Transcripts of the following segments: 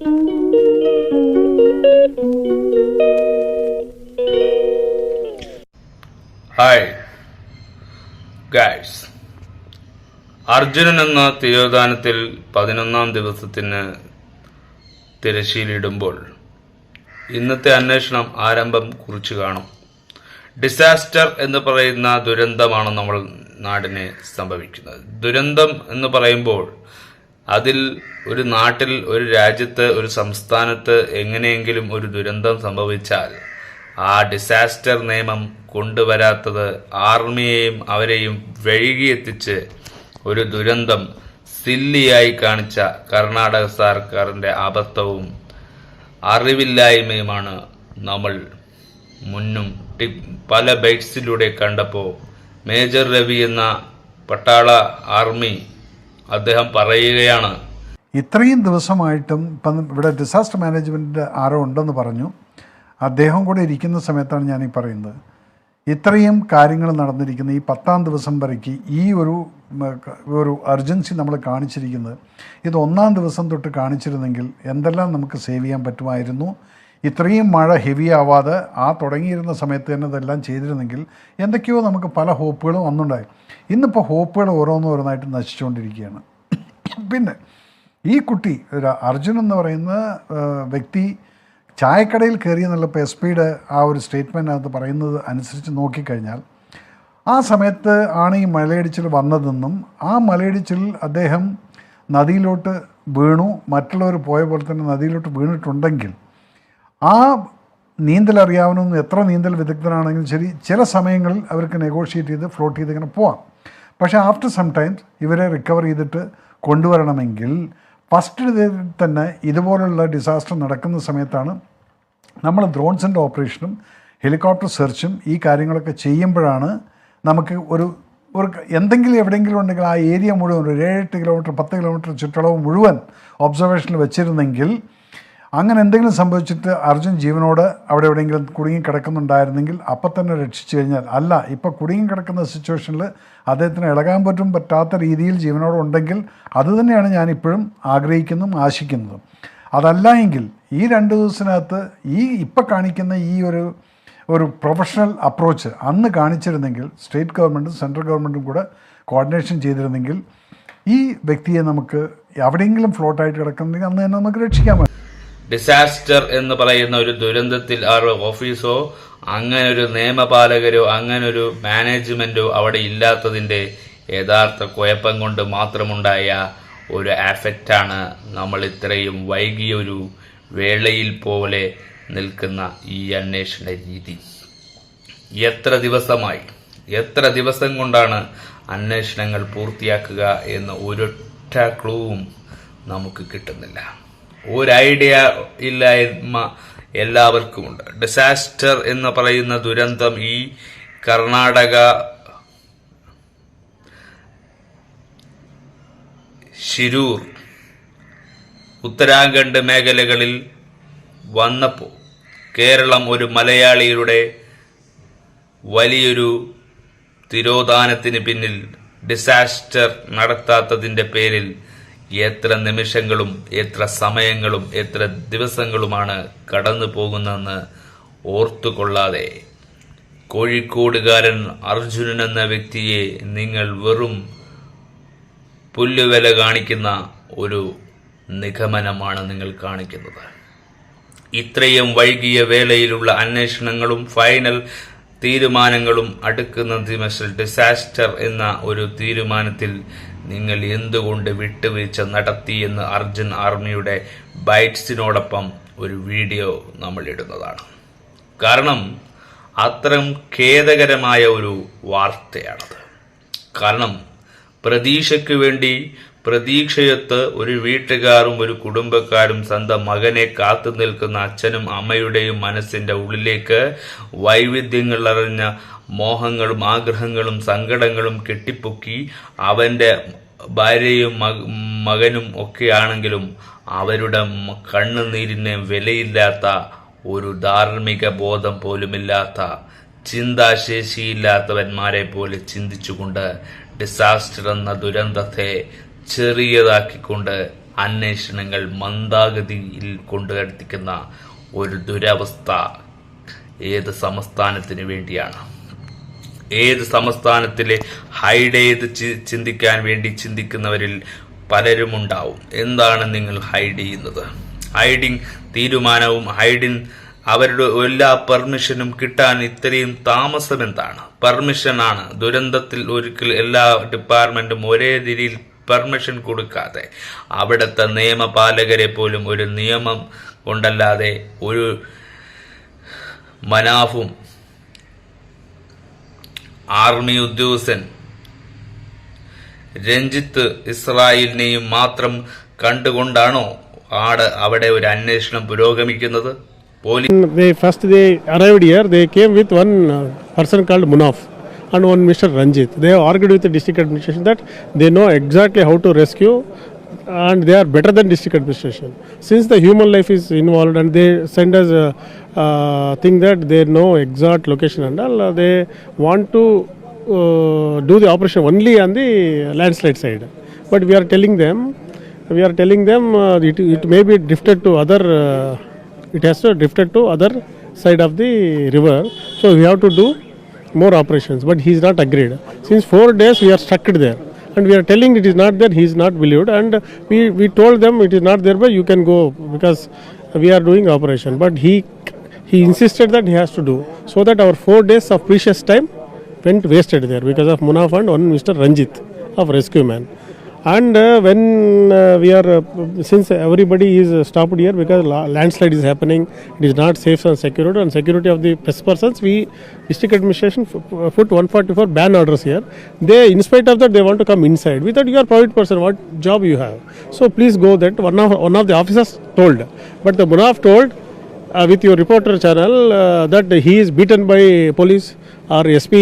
Hi guys Arjunan എന്ന തിരോധാനത്തിൽ പതിനൊന്നാം ദിവസത്തിന് തിരശ്ശീലിടുമ്പോൾ ഇന്നത്തെ അന്വേഷണം ആരംഭം കുറിച്ചു കാണും. ഡിസാസ്റ്റർ എന്ന് പറയുന്ന ദുരന്തമാണ് നമ്മൾ നാടിനെ സംഭവിക്കുന്നത്. ദുരന്തം എന്ന് പറയുമ്പോൾ അതിൽ ഒരു നാട്ടിൽ ഒരു രാജ്യത്ത് ഒരു സംസ്ഥാനത്ത് എങ്ങനെയെങ്കിലും ഒരു ദുരന്തം സംഭവിച്ചാൽ ആ ഡിസാസ്റ്റർ നിയമം കൊണ്ടുവരാത്തത് ആർമിയെയും അവരെയും വഴുകിയെത്തിച്ച് ഒരു ദുരന്തം സില്ലിയായി കാണിച്ച കർണാടക സർക്കാരിന്റെ അബദ്ധവും അറിവില്ലായ്മയുമാണ് നമ്മൾ മുന്നും പല ബൈറ്റ്സിലൂടെ കണ്ടപ്പോൾ മേജർ രവി എന്ന പട്ടാള ആർമി അദ്ദേഹം പറയുകയാണ്. ഇത്രയും ദിവസമായിട്ടും ഇപ്പം ഇവിടെ ഡിസാസ്റ്റർ മാനേജ്മെന്റ് ആരോ ഉണ്ടെന്ന് പറഞ്ഞു. അദ്ദേഹം കൂടെ ഇരിക്കുന്ന സമയത്താണ് ഞാൻ ഈ പറയുന്നത്. ഇത്രയും കാര്യങ്ങൾ നടന്നിരിക്കുന്ന ഈ പത്താം ദിവസം വരയ്ക്ക് ഈ ഒരു ഒരു അർജൻസി നമ്മൾ കാണിച്ചിരിക്കുന്നത്. ഇത് ഒന്നാം ദിവസം തൊട്ട് കാണിച്ചിരുന്നെങ്കിൽ എന്തെല്ലാം നമുക്ക് സേവ് ചെയ്യാൻ പറ്റുമായിരുന്നു? ഇത്രയും മഴ ഹെവി ആവാതെ ആ തുടങ്ങിയിരുന്ന സമയത്ത് തന്നെ ഇതെല്ലാം ചെയ്തിരുന്നെങ്കിൽ എന്തൊക്കെയോ നമുക്ക് പല ഹോപ്പുകളും വന്നുണ്ടായി ഇന്നിപ്പോൾ ഹോപ്പുകൾ ഓരോന്നോരോന്നായിട്ട് നശിച്ചുകൊണ്ടിരിക്കുകയാണ്. പിന്നെ ഈ കുട്ടി ഒരു അർജുൻ എന്ന് പറയുന്ന വ്യക്തി ചായക്കടയിൽ കയറി എന്നുള്ളപ്പോൾ എസ് പിയുടെ ആ ഒരു സ്റ്റേറ്റ്മെന്റിനകത്ത് പറയുന്നത് അനുസരിച്ച് നോക്കിക്കഴിഞ്ഞാൽ ആ സമയത്ത് ആണ് ഈ മലയിടിച്ചിൽ വന്നതെന്നും ആ മലയിടിച്ചിൽ അദ്ദേഹം നദിയിലോട്ട് വീണു. മറ്റുള്ളവർ പോയ പോലെ തന്നെ നദിയിലോട്ട് വീണിട്ടുണ്ടെങ്കിൽ ആ നീന്തൽ അറിയാവുന്ന എത്ര നീന്തൽ വിദഗ്ധനാണെങ്കിലും ശരി ചില സമയങ്ങളിൽ അവർക്ക് നെഗോഷിയേറ്റ് ചെയ്ത് ഫ്ലോട്ട് ചെയ്ത് ഇങ്ങനെ പോവാം. പക്ഷേ ആഫ്റ്റർ സം ടൈംസ് ഇവരെ റിക്കവർ ചെയ്തിട്ട് കൊണ്ടുവരണമെങ്കിൽ ഫസ്റ്റ് തന്നെ ഇതുപോലുള്ള ഡിസാസ്റ്റർ നടക്കുന്ന സമയത്താണ് നമ്മൾ ഡ്രോൺസിന്റെ ഓപ്പറേഷനും ഹെലികോപ്റ്റർ സെർച്ചും ഈ കാര്യങ്ങളൊക്കെ ചെയ്യുമ്പോഴാണ് നമുക്ക് ഒരു ഒരു എന്തെങ്കിലും എവിടെയെങ്കിലും ഉണ്ടെങ്കിൽ ആ ഏരിയ മുഴുവൻ ഒരു ഏഴെട്ട് കിലോമീറ്റർ പത്ത് കിലോമീറ്റർ ചുറ്റളവ് മുഴുവൻ ഒബ്സർവേഷനിൽ വെച്ചിരുന്നെങ്കിൽ അങ്ങനെ എന്തെങ്കിലും സംഭവിച്ചിട്ട് അർജുൻ ജീവനോട് അവിടെ എവിടെയെങ്കിലും കുടുങ്ങി കിടക്കുന്നുണ്ടായിരുന്നെങ്കിൽ അപ്പം തന്നെ രക്ഷിച്ചു കഴിഞ്ഞാൽ. അല്ല ഇപ്പോൾ കുടുങ്ങി കിടക്കുന്ന സിറ്റുവേഷനിൽ അദ്ദേഹത്തിന് ഇളകാൻ പറ്റും പറ്റാത്ത രീതിയിൽ ജീവനോട് ഉണ്ടെങ്കിൽ അതുതന്നെയാണ് ഞാനിപ്പോഴും ആഗ്രഹിക്കുന്നതും ആശിക്കുന്നതും. അതല്ല എങ്കിൽ ഈ രണ്ട് ദിവസത്തിനകത്ത് ഈ ഇപ്പം കാണിക്കുന്ന ഈ ഒരു ഒരു പ്രൊഫഷണൽ അപ്രോച്ച് അന്ന് കാണിച്ചിരുന്നെങ്കിൽ സ്റ്റേറ്റ് ഗവൺമെന്റും സെൻട്രൽ ഗവൺമെന്റും കൂടെ കോർഡിനേഷൻ ചെയ്തിരുന്നെങ്കിൽ ഈ വ്യക്തിയെ നമുക്ക് എവിടെയെങ്കിലും ഫ്ലോട്ടായിട്ട് കിടക്കുന്നെങ്കിൽ അന്ന് തന്നെ നമുക്ക് രക്ഷിക്കാൻ പറ്റും. ഡിസാസ്റ്റർ എന്ന് പറയുന്ന ഒരു ദുരന്തത്തിൽ ആ ഒരു ഓഫീസോ അങ്ങനെ ഒരു നിയമപാലകരോ ഒരു മാനേജ്മെന്റോ അവിടെ ഇല്ലാത്തതിന്റെ യഥാർത്ഥ കുഴപ്പം കൊണ്ട് മാത്രമുണ്ടായ ഒരു ആഫക്റ്റാണ് നമ്മൾ ഇത്രയും വൈകിയ ഒരു വേളയിൽ പോലെ നിൽക്കുന്ന ഈ അന്വേഷണ രീതി. എത്ര ദിവസമായി? എത്ര ദിവസം കൊണ്ടാണ് അന്വേഷണങ്ങൾ പൂർത്തിയാക്കുക എന്ന ഒരൊറ്റ ക്ലൂവും നമുക്ക് കിട്ടുന്നില്ല. ഒരു ഐഡിയ ഇല്ലായ്മ എല്ലാവർക്കുമുണ്ട്. ഡിസാസ്റ്റർ എന്ന് പറയുന്ന ദുരന്തം ഈ കർണാടക ശിരൂർ ഉത്തരാഖണ്ഡ് മേഖലകളിൽ വന്നപ്പോൾ കേരളം ഒരു മലയാളിയുടെ വലിയൊരു തിരോധാനത്തിന് പിന്നിൽ ഡിസാസ്റ്റർ നടത്താത്തതിന്റെ പേരിൽ എത്ര നിമിഷങ്ങളും എത്ര സമയങ്ങളും എത്ര ദിവസങ്ങളുമാണ് കടന്നു പോകുന്നതെന്ന് ഓർത്തുകൊള്ളാതെ. കോഴിക്കോടുകാരൻ അർജുനൻ എന്ന വ്യക്തിയെ നിങ്ങൾ വെറും പുല്ലുവില കാണിക്കുന്ന ഒരു നിഗമനമാണ് നിങ്ങൾ കാണിക്കുന്നത്. ഇത്രയും വൈകിയ വേളയിലുള്ള അന്വേഷണങ്ങളും ഫൈനൽ തീരുമാനങ്ങളും അടുക്കുന്ന ഡിസാസ്റ്റർ എന്ന ഒരു തീരുമാനത്തിൽ നിങ്ങൾ എന്തുകൊണ്ട് വിട്ടുവീഴ്ച നടത്തിയെന്ന് അർജുൻ ആർമിയുടെ ബൈറ്റ്സിനോടൊപ്പം ഒരു വീഡിയോ നമ്മൾ ഇടുന്നതാണ്. കാരണം അത്തരം ഖേദകരമായ ഒരു വാർത്തയാണത്. കാരണം പ്രതീക്ഷയ്ക്ക് വേണ്ടി പ്രതീക്ഷയൊത്ത് ഒരു വീട്ടുകാരും ഒരു കുടുംബക്കാരും സ്വന്തം മകനെ കാത്തു നിൽക്കുന്ന അച്ഛനും അമ്മയുടെയും മനസ്സിന്റെ ഉള്ളിലേക്ക് വൈവിധ്യങ്ങൾ അറിഞ്ഞ മോഹങ്ങളും ആഗ്രഹങ്ങളും സങ്കടങ്ങളും കെട്ടിപ്പൊക്കി അവന്റെ ഭാര്യയും മക- മകനും ഒക്കെയാണെങ്കിലും അവരുടെ കണ്ണുനീരിന് വിലയില്ലാത്ത ഒരു ധാർമ്മിക ബോധം പോലുമില്ലാത്ത ചിന്താശേഷിയില്ലാത്തവന്മാരെ പോലെ ചിന്തിച്ചുകൊണ്ട് ഡിസാസ്റ്റർ എന്ന ദുരന്തത്തെ ചെറിയതാക്കിക്കൊണ്ട് അന്വേഷണങ്ങൾ മന്ദാഗതിയിൽ കൊണ്ടുവരുത്തിക്കുന്ന ഒരു ദുരവസ്ഥ ഏത് സംസ്ഥാനത്തിന് വേണ്ടിയാണ്? ഏത് സംസ്ഥാനത്തിലെ ഹൈഡ് ചെയ്ത് ചിന്തിക്കാൻ വേണ്ടി ചിന്തിക്കുന്നവരിൽ പലരും ഉണ്ടാവും എന്താണ് നിങ്ങൾ ഹൈഡ് ചെയ്യുന്നത്? ഹൈഡിങ് തീരുമാനവും ഹൈഡിങ് അവരുടെ എല്ലാ പെർമിഷനും കിട്ടാൻ ഇത്രയും താമസം എന്താണ്? പെർമിഷനാണ് ദുരന്തത്തിൽ ഒരിക്കൽ എല്ലാ ഡിപ്പാർട്ട്മെന്റും ഒരേ രീതിയിൽ പെർമിഷൻ കൊടുക്കാതെ. അവിടുത്തെ നിയമപാലകരെ പോലും ഒരു നിയമം കൊണ്ടല്ലാതെ ഒരു മനാഫും ആർമി ഉദ്യോഗസ്ഥൻ രഞ്ജിത്ത് ഇസ്രായേലിനെയും മാത്രം കണ്ടുകൊണ്ടാണോ ആട് അവിടെ ഒരു അന്വേഷണം പുരോഗമിക്കുന്നത്? Police first first arrived here they came with one person called Munaf and one Mr. Ranjit. They have argued with the district administration that they know exactly how to rescue and they are better than district administration. Since the human life is involved and they send us a uh, thing that they know exact location and all, they want to uh, do the operation only on the landslide side. But we are telling them, we are telling them uh, it, it may be drifted to other. Uh, it has to drifted to other side of the river so we have to do more operations but he is not agreed since four days we are stuck there and we are telling it is not there he is not believed and we, we told them it is not there but you can go because we are doing operation but he he insisted that he has to do so that our four days of precious time went wasted there because of Munaf and one Mr. Ranjit of Rescue Man. And uh, when uh, we are, uh, since everybody is stopped here because la- landslide is happening, it is not safe and security and security of the press persons, we district administration f- f- put 144 ban orders here. They, in spite of that, they want to come inside. We thought you are private person, what job you have? So please go that. One of, one of the officers told, but the Munaf told uh, with your reporter channel uh, that he is beaten by police or SP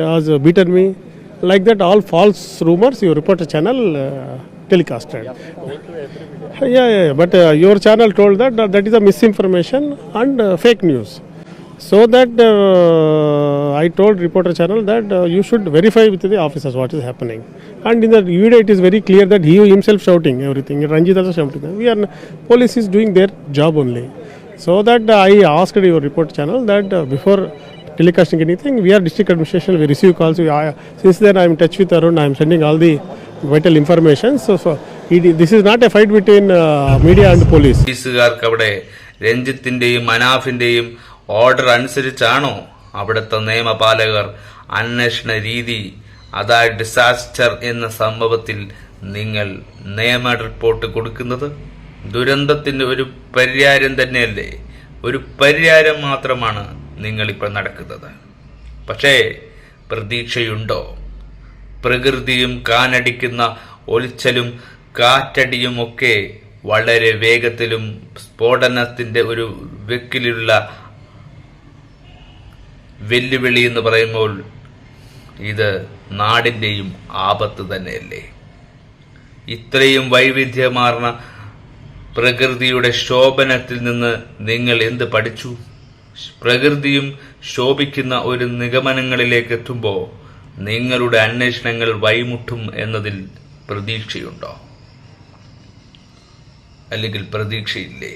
has beaten me. Like that, all false rumors your reporter channel uh, telecasted. Yeah, yeah, yeah. But uh, your channel told that that, that is a misinformation and uh, fake news. So that uh, I told reporter channel that uh, you should verify with the officers what is happening. And in the video, it is very clear that he himself shouting everything. Ranjit also shouting. We are police is doing their job only. So that uh, I asked your report channel that uh, before telecasting anything, we are district administration. We receive calls. We, I, since then, I am in touch with Arun. I am sending all the vital information. So, so it, this is not a fight between uh, media and police. പോലീസുകാർക്ക് അവിടെ രഞ്ജിത്തിന്റെയും മനാഫിന്റെയും order അനുസരിച്ചാണോ അവിടുത്തെ നിയമപാലകർ അന്വേഷണ രീതി അതായത് disaster എന്ന സംഭവത്തിൽ നിങ്ങൾ നിയമ റിപ്പോർട്ട് കൊടുക്കുന്നത് ദുരന്തത്തിന്റെ ഒരു പരിഹാരം തന്നെയല്ലേ ഒരു പരിഹാരം മാത്രമാണ് നിങ്ങളിപ്പോൾ നടക്കുന്നത്. പക്ഷേ പ്രതീക്ഷയുണ്ടോ? പ്രകൃതിയും കാനടിക്കുന്ന ഒലിച്ചലും കാറ്റടിയും ഒക്കെ വളരെ വേഗത്തിലും സ്ഫോടനത്തിന്റെ ഒരു വെക്കിലുള്ള വെല്ലുവിളി എന്ന് പറയുമ്പോൾ ഇത് നാടിന്റെയും ആപത്ത് തന്നെയല്ലേ? ഇത്രയും വൈവിധ്യമാർന്ന പ്രകൃതിയുടെ ശോഭനത്തിൽ നിന്ന് നിങ്ങൾ എന്ത് പഠിച്ചു? പ്രകൃതിയും ശോഭിക്കുന്ന ഒരു നിഗമനങ്ങളിലേക്ക് എത്തുമ്പോൾ നിങ്ങളുടെ അന്വേഷണങ്ങൾ വൈമുട്ടും എന്നതിൽ പ്രതീക്ഷയുണ്ടോ? അല്ലെങ്കിൽ പ്രതീക്ഷയില്ലേ?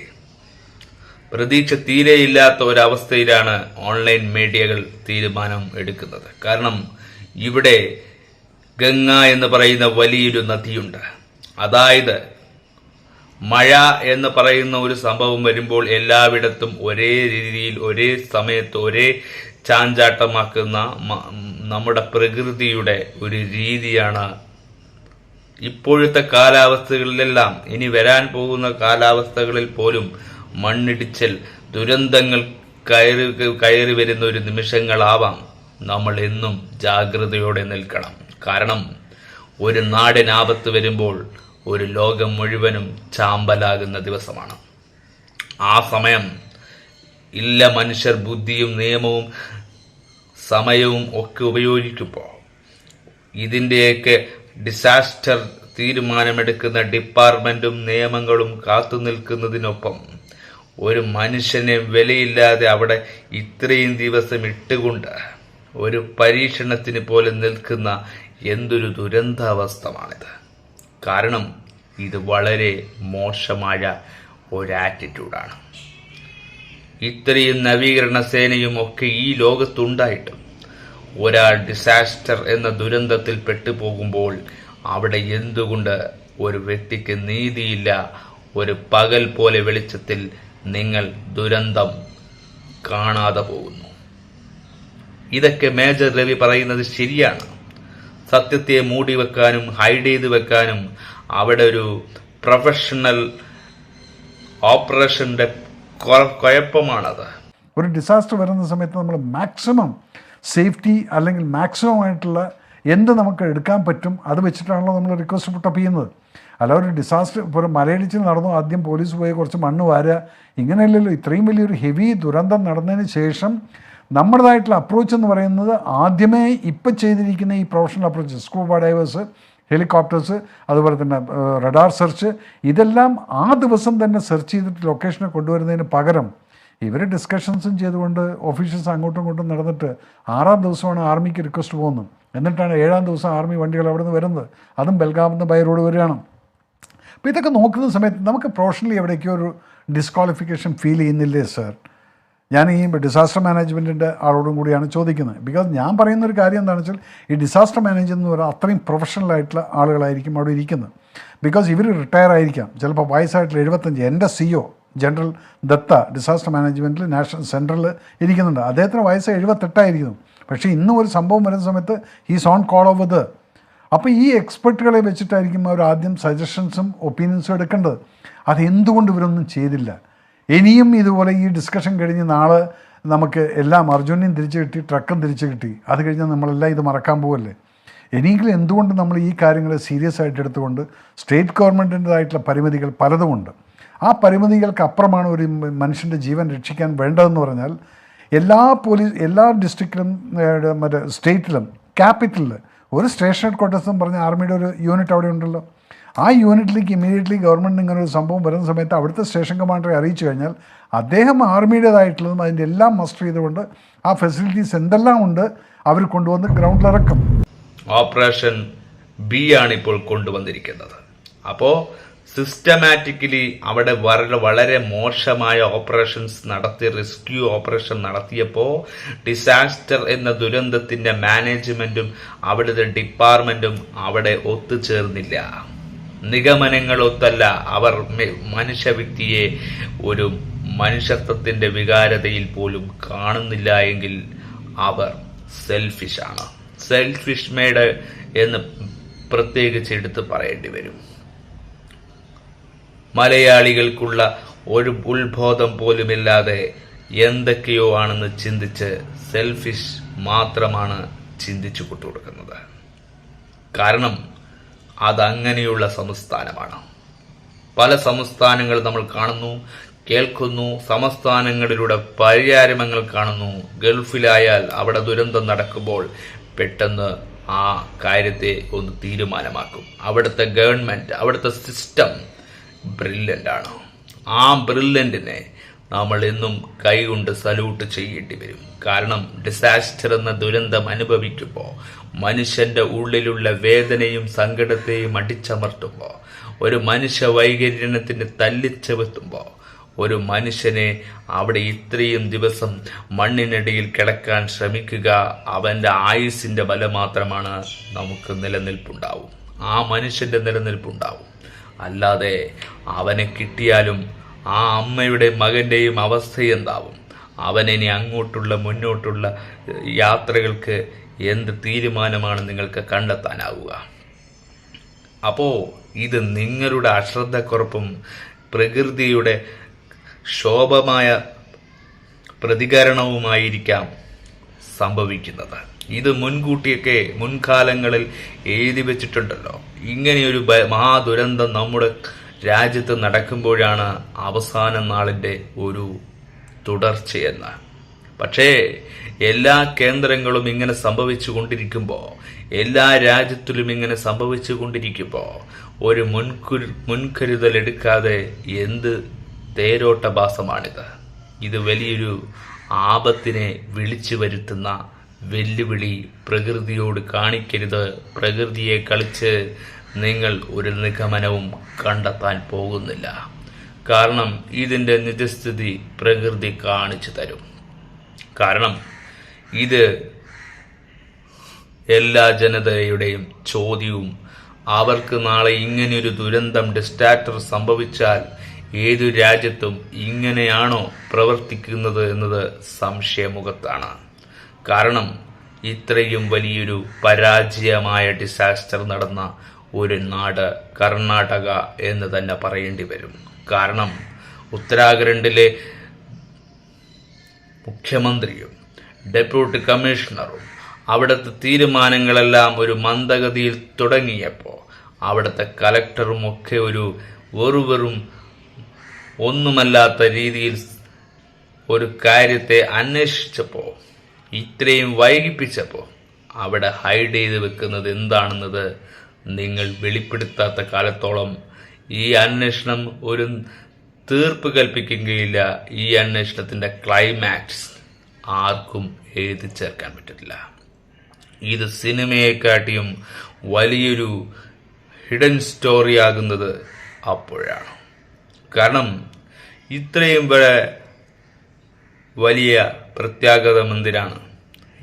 പ്രതീക്ഷ തീരെയില്ലാത്ത ഒരവസ്ഥയിലാണ് ഓൺലൈൻ മീഡിയകൾ തീരുമാനം എടുക്കുന്നത്. കാരണം ഇവിടെ ഗംഗ എന്ന് പറയുന്ന വലിയൊരു നദിയുണ്ട്. അതായത് മഴ എന്ന് പറയുന്ന ഒരു സംഭവം വരുമ്പോൾ എല്ലായിടത്തും ഒരേ രീതിയിൽ ഒരേ സമയത്ത് ഒരേ ചാഞ്ചാട്ടമാക്കുന്ന നമ്മുടെ പ്രകൃതിയുടെ ഒരു രീതിയാണ് ഇപ്പോഴത്തെ കാലാവസ്ഥകളിലെല്ലാം. ഇനി വരാൻ പോകുന്ന കാലാവസ്ഥകളിൽ പോലും മണ്ണിടിച്ചൽ ദുരന്തങ്ങൾ കയറി കയറി വരുന്ന ഒരു നിമിഷങ്ങളാവാം. നമ്മൾ എന്നും ജാഗ്രതയോടെ നിൽക്കണം. കാരണം ഒരു നാടിനാപത്ത് വരുമ്പോൾ ഒരു ലോകം മുഴുവനും ചാമ്പലാകുന്ന ദിവസമാണ്. ആ സമയം ഇല്ല മനുഷ്യർ ബുദ്ധിയും നിയമവും സമയവും ഒക്കെ ഉപയോഗിക്കുമ്പോൾ ഇതിന്റെയൊക്കെ ഡിസാസ്റ്റർ തീരുമാനമെടുക്കുന്ന ഡിപ്പാർട്ട്മെന്റും നിയമങ്ങളും കാത്തു നിൽക്കുന്നതിനൊപ്പം ഒരു മനുഷ്യനെ വിലയില്ലാതെ അവിടെ ഇത്രയും ദിവസം ഇട്ടുകൊണ്ട് ഒരു പരീക്ഷണത്തിന് പോലെ നിൽക്കുന്ന എന്തൊരു ദുരന്താവസ്ഥമാണിത്. കാരണം ഇത് വളരെ മോശമായ ഒരു ആറ്റിറ്റ്യൂഡാണ് ഇത്രയും നവീകരണ സേനയും ഒക്കെ ഈ ലോകത്തുണ്ടായിട്ടും ഒരാൾ ഡിസാസ്റ്റർ എന്ന ദുരന്തത്തിൽ പെട്ടുപോകുമ്പോൾ അവിടെ എന്തുകൊണ്ട് ഒരു വ്യക്തിക്ക് നീതിയില്ല ഒരു പകൽ പോലെ വെളിച്ചത്തിൽ നിങ്ങൾ ദുരന്തം കാണാതെ പോകുന്നു? ഇതൊക്കെ മേജർ രവി പറയുന്നത് ശരിയാണ്. സത്യത്തെ മൂടി വെക്കാനും ഹൈഡ് ചെയ്ത് വെക്കാനും അവിടെ ഒരു പ്രൊഫഷണൽ ഓപ്പറേഷന്റെ കുഴപ്പമാണത്. ഒരു ഡിസാസ്റ്റർ വരുന്ന സമയത്ത് നമ്മൾ മാക്സിമം സേഫ്റ്റി അല്ലെങ്കിൽ മാക്സിമം ആയിട്ടുള്ള എന്ത് നമുക്ക് എടുക്കാൻ പറ്റും അത് വെച്ചിട്ടാണല്ലോ നമ്മൾ റിക്വസ്റ്റ് പുട്ടപ്പ് ചെയ്യുന്നത്. അല്ല ഒരു ഡിസാസ്റ്റർ ഇപ്പോൾ ഒരു മലയിടിച്ചിൽ നടന്നു ആദ്യം പോലീസ് പോയി കുറച്ച് മണ്ണ് വാരുക. ഇങ്ങനെയല്ലല്ലോ ഇത്രയും വലിയൊരു ഹെവി ദുരന്തം നടന്നതിന് ശേഷം നമ്മുടേതായിട്ടുള്ള അപ്രോച്ച് എന്ന് പറയുന്നത് ആദ്യമേ ഇപ്പം ചെയ്തിരിക്കുന്ന ഈ professional approach scuba divers helicopters അതുപോലെ തന്നെ റഡാർ സെർച്ച് ഇതെല്ലാം ആ ദിവസം തന്നെ സെർച്ച് ചെയ്തിട്ട് ലൊക്കേഷനെ കൊണ്ടുവരുന്നതിന് പകരം ഇവർ ഡിസ്കഷൻസും ചെയ്തുകൊണ്ട് ഓഫീഷ്യൽസ് അങ്ങോട്ടും ഇങ്ങോട്ടും നടന്നിട്ട് ആറാം ദിവസമാണ് ആർമിക്ക് റിക്വസ്റ്റ് പോകുന്നത്. എന്നിട്ടാണ് ഏഴാം ദിവസം ആർമി വണ്ടികൾ അവിടെ നിന്ന് വരുന്നത്. അതും ബൽഗാമിൽ നിന്ന് ബൈ റോഡ് വരികയാണ്. അപ്പോൾ ഇതൊക്കെ നോക്കുന്ന സമയത്ത് നമുക്ക് പ്രൊഫഷണലി എവിടേക്കോ ഒരു ഡിസ്ക്വാളിഫിക്കേഷൻ ഫീൽ ചെയ്യുന്നില്ലേ സർ ഞാൻ ഈ ഡിസാസ്റ്റർ മാനേജ്മെന്റിന്റെ ആളോടും കൂടിയാണ് ചോദിക്കുന്നത്. ബിക്കോസ് ഞാൻ പറയുന്ന ഒരു കാര്യം എന്താണെന്ന് വെച്ചാൽ ഈ ഡിസാസ്റ്റർ മാനേജ് എന്ന് പറയുന്നത് അത്രയും പ്രൊഫഷണൽ ആയിട്ടുള്ള ആളുകളായിരിക്കും അവിടെ ഇരിക്കുന്നത്. ബിക്കോസ് ഇവർ റിട്ടയർ ആയിരിക്കാം. ചിലപ്പോൾ വയസ്സായിട്ടുള്ള എഴുപത്തഞ്ച് എന്റെ C O general Datta disaster മാനേജ്മെന്റിൽ നാഷണൽ സെൻട്രലിൽ ഇരിക്കുന്നുണ്ട്. അദ്ദേഹത്തിന് വയസ്സ് എഴുപത്തെട്ടായിരിക്കുന്നു. പക്ഷേ ഇന്നും ഒരു സംഭവം വരുന്ന സമയത്ത് he's on call of the അപ്പോൾ ഈ എക്സ്പെർട്ടുകളെ വെച്ചിട്ടായിരിക്കും അവർ ആദ്യം സജഷൻസും ഒപ്പീനിയൻസും എടുക്കേണ്ടത്. അതെന്തുകൊണ്ട് ഇവരൊന്നും ചെയ്തില്ല? ഇനിയും ഇതുപോലെ ഈ ഡിസ്കഷൻ കഴിഞ്ഞ് നാളെ നമുക്ക് എല്ലാം അർജുനെയും തിരിച്ചു കിട്ടി ട്രക്കും തിരിച്ചു കിട്ടി. അത് കഴിഞ്ഞാൽ നമ്മളെല്ലാം ഇത് മറക്കാൻ പോവല്ലേ? ഇനിയെങ്കിലും എന്തുകൊണ്ട് നമ്മൾ ഈ കാര്യങ്ങൾ സീരിയസ് ആയിട്ട് എടുത്തുകൊണ്ട് സ്റ്റേറ്റ് ഗവൺമെന്റിന്റെതായിട്ടുള്ള പരിമിതികൾ പലതുമുണ്ട് ആ പരിമിതികൾക്ക് അപ്പുറമാണ് ഒരു മനുഷ്യന്റെ ജീവൻ രക്ഷിക്കാൻ വേണ്ടതെന്ന് പറഞ്ഞാൽ എല്ലാ പോലീസ് എല്ലാ ഡിസ്ട്രിക്റ്റിലും മറ്റേ സ്റ്റേറ്റിലും ക്യാപിറ്റലിൽ ഒരു സ്റ്റേഷൻ ഹെഡ് ക്വാർട്ടേഴ്സ് എന്ന് പറഞ്ഞ ആർമിയുടെ ഒരു യൂണിറ്റ് അവിടെ ഉണ്ടല്ലോ. ആ യൂണിറ്റിലേക്ക് ഇമീഡിയറ്റ്ലി ഗവൺമെന്റ് ഇങ്ങനെ ഒരു സംഭവം വരുന്ന സമയത്ത് അവിടുത്തെ സ്റ്റേഷൻ കമാൻഡറെ അറിയിച്ചു കഴിഞ്ഞാൽ അദ്ദേഹം ആർമിയുടേതായിട്ടുള്ളതും അതിന്റെ എല്ലാം മസ്റ്റർ ചെയ്തുകൊണ്ട് ആ ഫെസിലിറ്റീസ് എന്തെല്ലാം ഉണ്ട് അവർ കൊണ്ടുവന്ന് ഗ്രൗണ്ടിലിറക്കും ഓപ്പറേഷൻ ബി ആണ് ഇപ്പോൾ കൊണ്ടുവന്നിരിക്കുന്നത്. അപ്പോൾ സിസ്റ്റമാറ്റിക്കലി അവിടെ വളരെ വളരെ മോശമായ ഓപ്പറേഷൻസ് നടത്തി റെസ്ക്യൂ ഓപ്പറേഷൻ നടത്തിയപ്പോൾ ഡിസാസ്റ്റർ എന്ന ദുരന്തത്തിന്റെ മാനേജ്മെന്റും അവിടുത്തെ ഡിപ്പാർട്ട്മെന്റും അവിടെ ഒത്തുചേർന്നില്ല. നിഗമനങ്ങൾ ഒത്തല്ല അവർ മനുഷ്യവ്യക്തിയെ മനുഷ്യ വ്യക്തിയെ ഒരു മനുഷ്യത്വത്തിന്റെ വികാരതയിൽ പോലും കാണുന്നില്ല എങ്കിൽ അവർ സെൽഫിഷാണ് സെൽഫിഷ് മേഡ് എന്ന് പ്രത്യേകിച്ച് എടുത്ത് പറയേണ്ടി വരും. മലയാളികൾക്കുള്ള ഒരു ഉത്ബോധം പോലുമില്ലാതെ എന്തൊക്കെയോ ആണെന്ന് ചിന്തിച്ച് സെൽഫിഷ് മാത്രമാണ് ചിന്തിച്ചു കൊണ്ടുകൊടുക്കുന്നത് കാരണം അതങ്ങനെയുള്ള സംസ്ഥാനമാണ്. പല സംസ്ഥാനങ്ങൾ നമ്മൾ കാണുന്നു കേൾക്കുന്നു സംസ്ഥാനങ്ങളിലൂടെ പരിയാരമങ്ങൾ കാണുന്നു. ഗൾഫിലായാൽ അവിടെ ദുരന്തം നടക്കുമ്പോൾ പെട്ടെന്ന് ആ കാര്യത്തെ ഒന്ന് തീരുമാനമാക്കും. അവിടുത്തെ ഗവൺമെന്റ് അവിടുത്തെ സിസ്റ്റം ബ്രില്യന്റ് ആണ്. ആ ബ്രില്യന്റിനെ നമ്മൾ എന്നും കൈകൊണ്ട് സല്യൂട്ട് ചെയ്യേണ്ടി വരും. കാരണം ഡിസാസ്റ്റർ എന്ന ദുരന്തം അനുഭവിക്കുമ്പോൾ മനുഷ്യന്റെ ഉള്ളിലുള്ള വേദനയും സങ്കടത്തെയും അടിച്ചമർത്തുമ്പോൾ ഒരു മനുഷ്യ വൈകര്യത്തിന് തല്ലിച്ചെവെത്തുമ്പോൾ ഒരു മനുഷ്യനെ അവിടെ ഇത്രയും ദിവസം മണ്ണിനടിയിൽ കിടക്കാൻ ശ്രമിക്കുക അവന്റെ ആയുസിന്റെ ബലം മാത്രമാണ് നമുക്ക് നിലനിൽപ്പുണ്ടാവും. ആ മനുഷ്യന്റെ നിലനിൽപ്പുണ്ടാവും. അല്ലാതെ അവനെ കിട്ടിയാലും ആ അമ്മയുടെ മകന്റെയും അവസ്ഥ എന്താവും? അവൻ ഇനി അങ്ങോട്ടുള്ള മുന്നോട്ടുള്ള യാത്രകൾക്ക് എന്ത് തീരുമാനമാണ് നിങ്ങൾക്ക് കണ്ടെത്താനാവുക? അപ്പോൾ ഇത് നിങ്ങളുടെ അശ്രദ്ധക്കുറപ്പും പ്രകൃതിയുടെ ശോഭമായ പ്രതികരണവുമായിരിക്കാം സംഭവിക്കുന്നത്. ഇത് മുൻകൂട്ടിയൊക്കെ മുൻകാലങ്ങളിൽ എഴുതി വെച്ചിട്ടുണ്ടല്ലോ. ഇങ്ങനെയൊരു മഹാദുരന്തം നമ്മുടെ രാജ്യത്ത് നടക്കുമ്പോഴാണ് അവസാന നാളിന്റെ ഒരു തുടർച്ചയെന്ന്. പക്ഷേ എല്ലാ കേന്ദ്രങ്ങളും ഇങ്ങനെ സംഭവിച്ചു കൊണ്ടിരിക്കുമ്പോൾ എല്ലാ രാജ്യത്തിലും ഇങ്ങനെ സംഭവിച്ചു കൊണ്ടിരിക്കുമ്പോൾ ഒരു മുൻകു മുൻകരുതൽ എടുക്കാതെ എന്ത് തേരോട്ടഭാസമാണിത്? ഇത് വലിയൊരു ആപത്തിനെ വിളിച്ചു വരുത്തുന്ന വെല്ലുവിളി പ്രകൃതിയോട് കാണിക്കരുത് പ്രകൃതിയെ കളിച്ച് നിങ്ങൾ ഒരു നിഗമനവും കണ്ടെത്താൻ പോകുന്നില്ല. കാരണം ഇതിന്റെ നിജസ്ഥിതി പ്രകൃതി കാണിച്ചു തരും. കാരണം ഇത് എല്ലാ ജനതയുടെയും ചോദ്യവും അവർക്ക് നാളെ ഇങ്ങനെയൊരു ദുരന്തം ഡിസ്റ്റാറ്റർ സംഭവിച്ചാൽ ഏതു രാജ്യത്തും ഇങ്ങനെയാണോ പ്രവർത്തിക്കുന്നത് എന്നത് സംശയമുഖത്താണ്. കാരണം ഇത്രയും വലിയൊരു പരാജയമായ ഡിസാസ്റ്റർ നടന്ന ഒരു നാട് കർണാടക എന്ന് തന്നെ പറയേണ്ടി വരും. കാരണം ഉത്തരാഖണ്ഡിലെ മുഖ്യമന്ത്രിയും ഡെപ്യൂട്ടി കമ്മീഷണറും അവിടുത്തെ തീരുമാനങ്ങളെല്ലാം ഒരു മന്ദഗതിയിൽ തുടങ്ങിയപ്പോൾ അവിടുത്തെ കലക്ടറും ഒക്കെ ഒരു വെറുവെറും ഒന്നുമല്ലാത്ത രീതിയിൽ ഒരു കാര്യത്തെ അന്വേഷിച്ചപ്പോൾ ഇത്രയും വൈകിപ്പിച്ചപ്പോൾ അവിടെ ഹൈഡ് ചെയ്ത് വെക്കുന്നത് എന്താണെന്നത് നിങ്ങൾ വെളിപ്പെടുത്താത്ത കാലത്തോളം ഈ അന്വേഷണം ഒരു തീർപ്പ് കൽപ്പിക്കുകയില്ല. ഈ അന്വേഷണത്തിന്റെ ക്ലൈമാക്സ് ആർക്കും എഴുതി ചേർക്കാൻ പറ്റില്ല ഇത് സിനിമയെക്കാട്ടിയും വലിയൊരു ഹിഡൻ സ്റ്റോറി ആകുന്നത് അപ്പോഴാണ്. കാരണം ഇത്രയും വരെ വലിയ പ്രത്യാഘാതം എന്തിനാണ്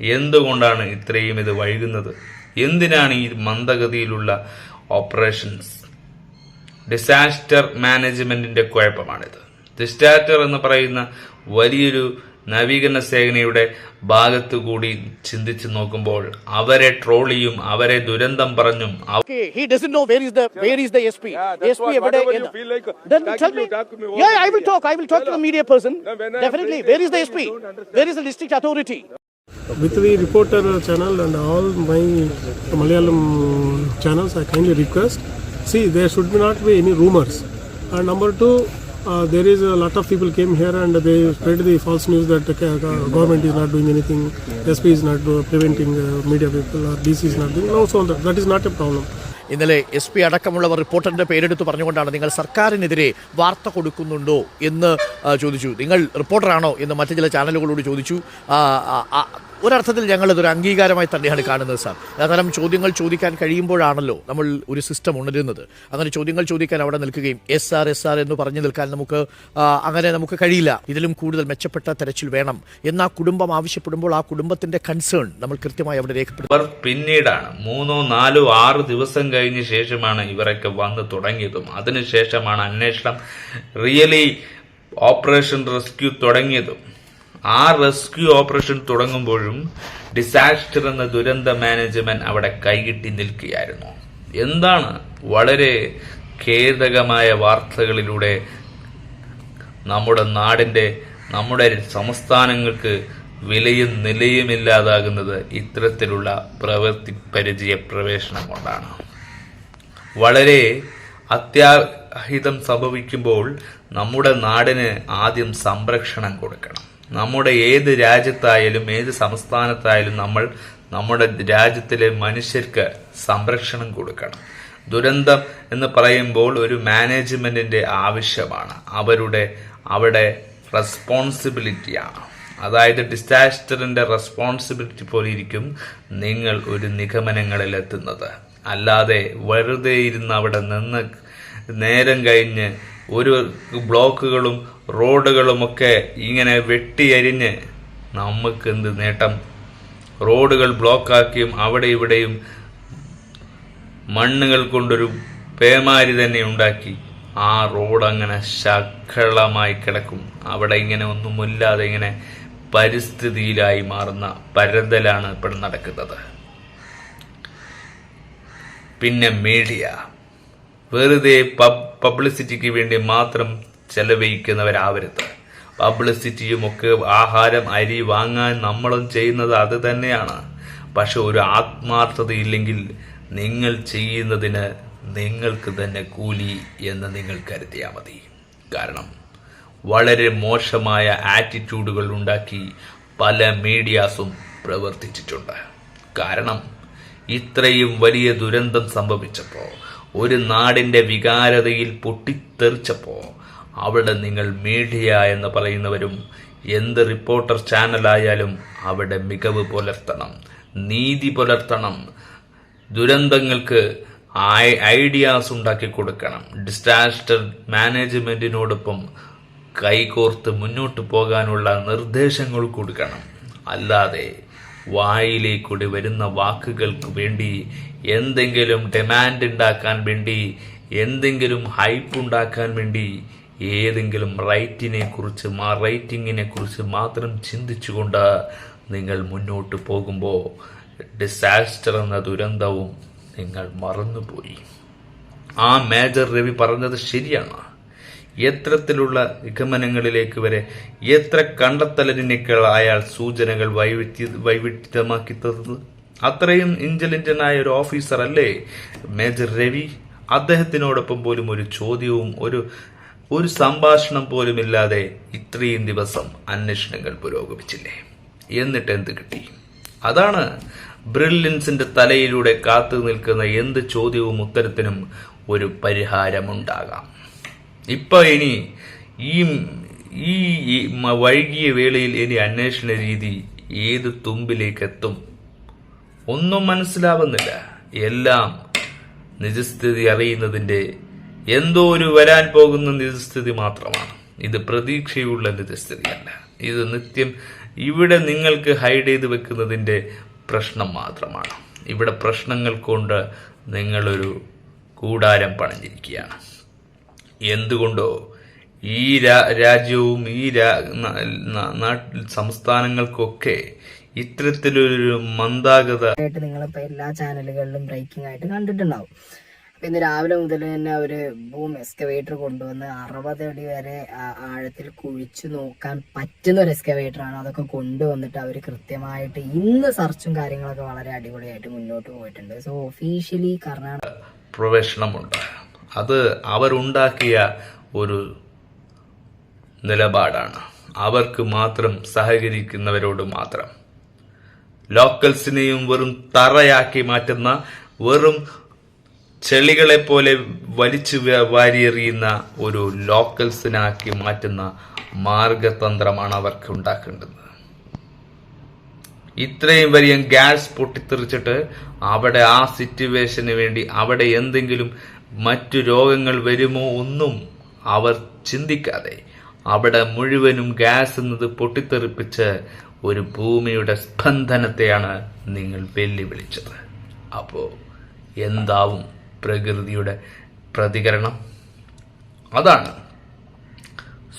എന്തുകൊണ്ടാണ് ഇത്രയും ഇത് വൈകുന്നത്? എന്തിനാണ് ഈ മന്ദഗതിയിലുള്ള ഓപ്പറേഷൻസ്? ഡിസാസ്റ്റർ മാനേജ്മെന്റിന്റെ കുഴപ്പമാണിത്. ഡിസാസ്റ്റർ എന്ന് പറയുന്ന വലിയൊരു നവീകരണ സേനയുടെ ഭാഗത്തു കൂടി ചിന്തിച്ചു നോക്കുമ്പോൾ അവരെ ട്രോളിയും അവരെ ദുരന്തം പറഞ്ഞും അവ- Okay, he doesn't know where is the where is the SP. Yeah, that's SP why എവിടെ whatever you എന്ന്. feel With the reporter channel and all my Malayalam channels, I kindly request. See, there should be not be any rumors. And number two, uh, there is a lot of people came here and they spread the false news that the government is not doing anything, SP is not preventing uh, media people, or DC is not doing. No, so that is not a problem. ഇന്നലെ S P അടക്കമുള്ളവർ റിപ്പോർട്ടറിന്റെ പേരെടുത്ത് പറഞ്ഞുകൊണ്ടാണ് നിങ്ങൾ സർക്കാരിനെതിരെ വാർത്ത കൊടുക്കുന്നുണ്ടോ എന്ന് ചോദിച്ചു. നിങ്ങൾ റിപ്പോർട്ടറാണോ എന്ന് മറ്റു ചില ചാനലുകളോട് ചോദിച്ചു. ഒരർത്ഥത്തിൽ ഞങ്ങൾ ഇതൊരു അംഗീകാരമായി തന്നെയാണ് കാണുന്നത് സാർ. അത്തരം ചോദ്യങ്ങൾ ചോദിക്കാൻ കഴിയുമ്പോഴാണല്ലോ നമ്മൾ ഒരു സിസ്റ്റം ഉണരുന്നത്. അങ്ങനെ ചോദ്യങ്ങൾ ചോദിക്കാൻ അവിടെ നിൽക്കുകയും എസ് ആർ എസ് ആർ എന്ന് പറഞ്ഞു നിൽക്കാൻ നമുക്ക് അങ്ങനെ നമുക്ക് കഴിയില്ല. ഇതിലും കൂടുതൽ മെച്ചപ്പെട്ട തെരച്ചിൽ വേണം. എന്ന് കുടുംബം ആവശ്യപ്പെടുമ്പോൾ ആ കുടുംബത്തിന്റെ കൺസേൺ നമ്മൾ കൃത്യമായി അവിടെ രേഖപ്പെടുത്തും. പിന്നീടാണ് മൂന്നോ നാലോ ആറ് ദിവസം കഴിഞ്ഞ ശേഷമാണ് ഇവരൊക്കെ വന്ന് തുടങ്ങിയതും. അതിനുശേഷമാണ് അന്വേഷണം റിയലി ഓപ്പറേഷൻ റെസ്ക്യൂ തുടങ്ങിയതും. ആ റെസ്ക്യൂ ഓപ്പറേഷൻ തുടങ്ങുമ്പോഴും ഡിസാസ്റ്റർ എന്ന ദുരന്ത മാനേജ്മെന്റ് അവിടെ കൈകിട്ടി നിൽക്കുകയായിരുന്നു. എന്താണ് വളരെ ഖേദകമായ വാർത്തകളിലൂടെ നമ്മുടെ നാടിന്റെ നമ്മുടെ സംസ്ഥാനങ്ങൾക്ക് വിലയും നിലയുമില്ലാതാകുന്നത് ഇത്തരത്തിലുള്ള പ്രവൃത്തി പരിചയ പ്രവേശനം കൊണ്ടാണ്. വളരെ അത്യാഹിതം സംഭവിക്കുമ്പോൾ നമ്മുടെ നാടിന് ആദ്യം സംരക്ഷണം കൊടുക്കണം. നമ്മുടെ ഏത് രാജ്യത്തായാലും ഏത് സംസ്ഥാനത്തായാലും നമ്മൾ നമ്മുടെ രാജ്യത്തിലെ മനുഷ്യർക്ക് സംരക്ഷണം കൊടുക്കണം. ദുരന്തം എന്ന് പറയുമ്പോൾ ഒരു മാനേജ്മെന്റിന്റെ ആവശ്യമാണ്. അവരുടെ അവിടെ റെസ്പോൺസിബിലിറ്റിയാണ്. അതായത് ഡിസാസ്റ്ററിന്റെ റെസ്പോൺസിബിലിറ്റി പോലെ ഇരിക്കും നിങ്ങൾ ഒരു നിഗമനങ്ങളിൽ എത്തുന്നത് അല്ലാതെ വെറുതെ ഇരുന്ന് അവിടെ നിന്ന് നേരം കഴിഞ്ഞ് ഒരു ബ്ലോക്കുകളും റോഡുകളുമൊക്കെ ഇങ്ങനെ വെട്ടിയരിഞ്ഞ് നമുക്ക് എന്ത് നേട്ടം? റോഡുകൾ ബ്ലോക്കാക്കിയും അവിടെ ഇവിടെയും മണ്ണുകൾ കൊണ്ടൊരു പേമാരി തന്നെ ഉണ്ടാക്കി. ആ റോഡ് അങ്ങനെ ശക്കളമായി കിടക്കും. അവിടെ ഇങ്ങനെ ഒന്നുമില്ലാതെ ഇങ്ങനെ പരിസ്ഥിതിയിലായി മാറുന്ന പരതലാണ് ഇപ്പോൾ നടക്കുന്നത്. പിന്നെ മീഡിയ വെറുതെ പബ് പബ്ലിസിറ്റിക്ക് വേണ്ടി മാത്രം ചെലവഴിക്കുന്നവരാവരുത്. പബ്ലിസിറ്റിയും ഒക്കെ ആഹാരം അരി വാങ്ങാൻ നമ്മളും ചെയ്യുന്നത് അത് തന്നെയാണ്. പക്ഷെ ഒരു ആത്മാർത്ഥതയില്ലെങ്കിൽ നിങ്ങൾ ചെയ്യുന്നതിന് നിങ്ങൾക്ക് തന്നെ കൂലി എന്ന് നിങ്ങൾ കരുതിയാൽ മതി. കാരണം വളരെ മോശമായ ആറ്റിറ്റ്യൂഡുകൾ ഉണ്ടാക്കി പല മീഡിയാസും പ്രവർത്തിച്ചിട്ടുണ്ട്. കാരണം ഇത്രയും വലിയ ദുരന്തം സംഭവിച്ചപ്പോൾ ഒരു നാടിന്റെ വികാരതയിൽ പൊട്ടിത്തെറിച്ചപ്പോൾ അവിടെ നിങ്ങൾ മീഡിയ എന്ന് പറയുന്നവരും എന്ത് റിപ്പോർട്ടർ ചാനലായാലും അവിടെ മികവ് പുലർത്തണം നീതി പുലർത്തണം. ദുരന്തങ്ങൾക്ക് ഐഡിയാസ് ഉണ്ടാക്കി കൊടുക്കണം. ഡിസാസ്റ്റർ മാനേജ്മെന്റിനോടൊപ്പം കൈകോർത്ത് മുന്നോട്ട് പോകാനുള്ള നിർദ്ദേശങ്ങൾ കൊടുക്കണം. അല്ലാതെ വായിലേക്കൂടി വരുന്ന വാക്കുകൾക്ക് വേണ്ടി എന്തെങ്കിലും ഡിമാൻഡ് ഉണ്ടാക്കാൻ വേണ്ടി എന്തെങ്കിലും ഹൈപ്പ് ഉണ്ടാക്കാൻ വേണ്ടി ഏതെങ്കിലും റൈറ്റിനെ കുറിച്ച് ആ റൈറ്റിങ്ങിനെ കുറിച്ച് മാത്രം ചിന്തിച്ചുകൊണ്ട് നിങ്ങൾ മുന്നോട്ട് പോകുമ്പോൾ ഡിസാസ്റ്റർ എന്ന ദുരന്തവും നിങ്ങൾ മറന്നുപോയി. ആ മേജർ രവി പറഞ്ഞത് ശരിയാണ്. എത്രത്തിലുള്ള നിഗമനങ്ങളിലേക്ക് വരെ എത്ര കണ്ടെത്തലിനേക്കാൾ അയാൾ സൂചനകൾ വൈവിധ്യ വൈവിധ്യമാക്കി തന്നത്? അത്രയും ഇന്റലിജന്റായ ഒരു ഓഫീസർ അല്ലേ? മേജർ രവി അദ്ദേഹത്തിനോടൊപ്പം പോലും ഒരു ചോദ്യവും ഒരു ഒരു സംഭാഷണം പോലുമില്ലാതെ ഇത്രയും ദിവസം അന്വേഷണങ്ങൾ പുരോഗമിച്ചില്ലേ? എന്നിട്ട് എന്ത് കിട്ടി? അതാണ് ബ്രില്യൻസിന്റെ തലയിലൂടെ കാത്തു നിൽക്കുന്ന എന്ത് ചോദ്യവും ഉത്തരത്തിനും ഒരു പരിഹാരമുണ്ടാകാം. ഇപ്പൊ ഇനി ഈ ഈ വൈകിയ വേളയിൽ ഇനി അന്വേഷണ രീതി ഏത് തുമ്പിലേക്ക് എത്തും ഒന്നും മനസ്സിലാവുന്നില്ല. എല്ലാം നിജസ്ഥിതി അറിയുന്നതിന്റെ എന്തോ ഒരു വരാൻ പോകുന്ന നിജസ്ഥിതി മാത്രമാണ്. ഇത് പ്രതീക്ഷയുള്ള നിജസ്ഥിതിയല്ല. ഇത് നിത്യം ഇവിടെ നിങ്ങൾക്ക് ഹൈഡ് ചെയ്ത് വെക്കുന്നതിന്റെ പ്രശ്നം മാത്രമാണ്. ഇവിടെ പ്രശ്നങ്ങൾ കൊണ്ട് നിങ്ങളൊരു കൂടാരം പണിഞ്ഞിരിക്കുകയാണ്. എന്തുകൊണ്ടോ ഈ രാജ്യവും ഈ സംസ്ഥാനങ്ങൾക്കൊക്കെ ഇത്തരത്തിലൊരു മന്ദാഗത ആയിട്ട് നിങ്ങളിപ്പോ എല്ലാ ചാനലുകളിലും ബ്രേക്കിംഗ് ആയിട്ട് കണ്ടിട്ടുണ്ടാവും. ഇന്ന് രാവിലെ മുതൽ തന്നെ അവർ ബൂം എക്സ്കവേറ്റർ കൊണ്ടുവന്ന് അറുപത് അടി വരെ ആഴത്തിൽ കുഴിച്ചു നോക്കാൻ പറ്റുന്ന ഒരു എക്സ്കവേറ്റർ ആണ്. അതൊക്കെ കൊണ്ടുവന്നിട്ട് അവർ കൃത്യമായിട്ട് ഇന്ന് സെർച്ചും കാര്യങ്ങളൊക്കെ വളരെ അടിപൊളിയായിട്ട് മുന്നോട്ട് പോയിട്ടുണ്ട്. സോ ഒഫീഷ്യലി കർണാടക പ്രവേശനമുണ്ട് അത് അവരുണ്ടാക്കിയ ഒരു നിലപാടാണ്. അവർക്ക് മാത്രം സഹകരിക്കുന്നവരോട് മാത്രം. ലോക്കൽസിനെയും വെറും തറയാക്കി മാറ്റുന്ന വെറും ചെളികളെ പോലെ വലിച്ചു വാരിയെറിയുന്ന ഒരു ലോക്കൽസിനാക്കി മാറ്റുന്ന മാർഗതന്ത്രമാണ് അവർക്ക് ഉണ്ടാക്കേണ്ടത്. ഇത്രയും വലിയ ഗ്യാസ് പൊട്ടിത്തെറിച്ചിട്ട് അവിടെ ആ സിറ്റുവേഷന് വേണ്ടി അവിടെ എന്തെങ്കിലും മറ്റു രോഗങ്ങൾ വരുമോ ഒന്നും അവർ ചിന്തിക്കാതെ അവിടെ മുഴുവനും ഗ്യാസ് എന്നത് പൊട്ടിത്തെറിപ്പിച്ച് ഒരു ഭൂമിയുടെ സ്പന്ദനത്തെയാണ് നിങ്ങൾ വെല്ലുവിളിച്ചത്. അപ്പോൾ എന്താവും? പ്രകൃതിയുടെ പ്രതികരണം. അതാണ്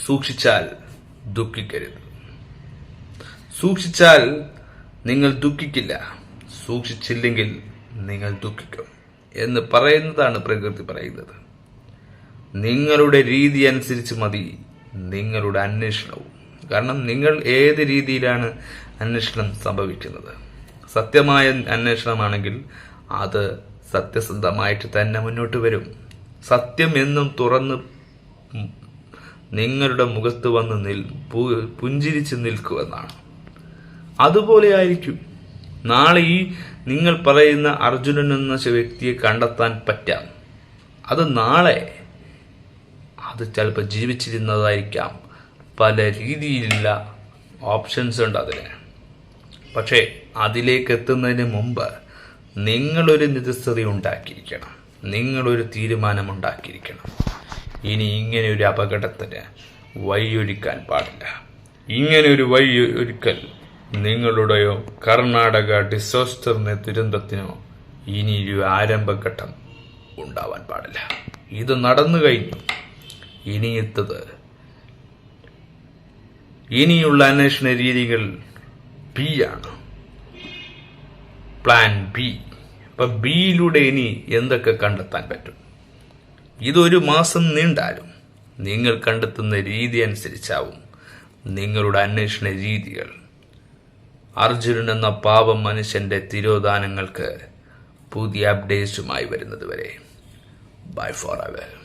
സൂക്ഷിച്ചാൽ ദുഃഖിക്കരുത്. സൂക്ഷിച്ചാൽ നിങ്ങൾ ദുഃഖിക്കില്ല. സൂക്ഷിച്ചില്ലെങ്കിൽ നിങ്ങൾ ദുഃഖിക്കും എന്ന് പറയുന്നതാണ് പ്രകൃതി പറയുന്നത്. നിങ്ങളുടെ രീതി അനുസരിച്ച് മതി നിങ്ങളുടെ അന്വേഷണവും. കാരണം നിങ്ങൾ ഏത് രീതിയിലാണ് അന്വേഷണം സംഭവിക്കുന്നത്? സത്യമായ അന്വേഷണമാണെങ്കിൽ അത് സത്യസന്ധമായിട്ട് തന്നെ മുന്നോട്ട് വരും. സത്യം എന്നും തുറന്ന് നിങ്ങളുടെ മുഖത്ത് വന്ന് നിൽ പുഞ്ചിരിച്ച് നിൽക്കുമെന്നാണ്. അതുപോലെ ആയിരിക്കും നാളെ ഈ നിങ്ങൾ പറയുന്ന അർജുനൻ എന്ന വ്യക്തിയെ കണ്ടെത്താൻ പറ്റാം. അത് നാളെ അത് ചിലപ്പോൾ ജീവിച്ചിരുന്നതായിരിക്കാം. പല രീതിയിലുള്ള ഓപ്ഷൻസ് ഉണ്ട് അതിന്. പക്ഷേ അതിലേക്ക് എത്തുന്നതിന് മുമ്പ് നിങ്ങളൊരു നിജസ്ഥിതി ഉണ്ടാക്കിയിരിക്കണം. നിങ്ങളൊരു തീരുമാനം ഉണ്ടാക്കിയിരിക്കണം ഇനി ഇങ്ങനെ ഒരു അപകടത്തിന് വഴിയൊരുക്കാൻ പാടില്ല. ഇങ്ങനെ ഒരു വഴി ഒരുക്കൽ നിങ്ങളുടെയോ കർണാടക ഡിസാസ്റ്ററിന് ദുരന്തത്തിനോ ഒരു ആരംഭഘട്ടം ഉണ്ടാവാൻ പാടില്ല. ഇത് നടന്നു കഴിഞ്ഞു. ഇനിയെത്തത് ഇനിയുള്ള അന്വേഷണ രീതികൾ ബി ആണ്. Plan B. അപ്പൊ ബിയിലൂടെ ഇനി എന്തൊക്കെ കണ്ടെത്താൻ പറ്റും? ഇതൊരു മാസം നീണ്ടാലും നിങ്ങൾ കണ്ടെത്തുന്ന രീതി അനുസരിച്ചാവും നിങ്ങളുടെ അന്വേഷണ രീതികൾ. അർജുനൻ എന്ന പാപം മനുഷ്യന്റെ തിരോധാനങ്ങൾക്ക് പുതിയ അപ്ഡേറ്റ്സുമായി വരുന്നത് വരെ. By four our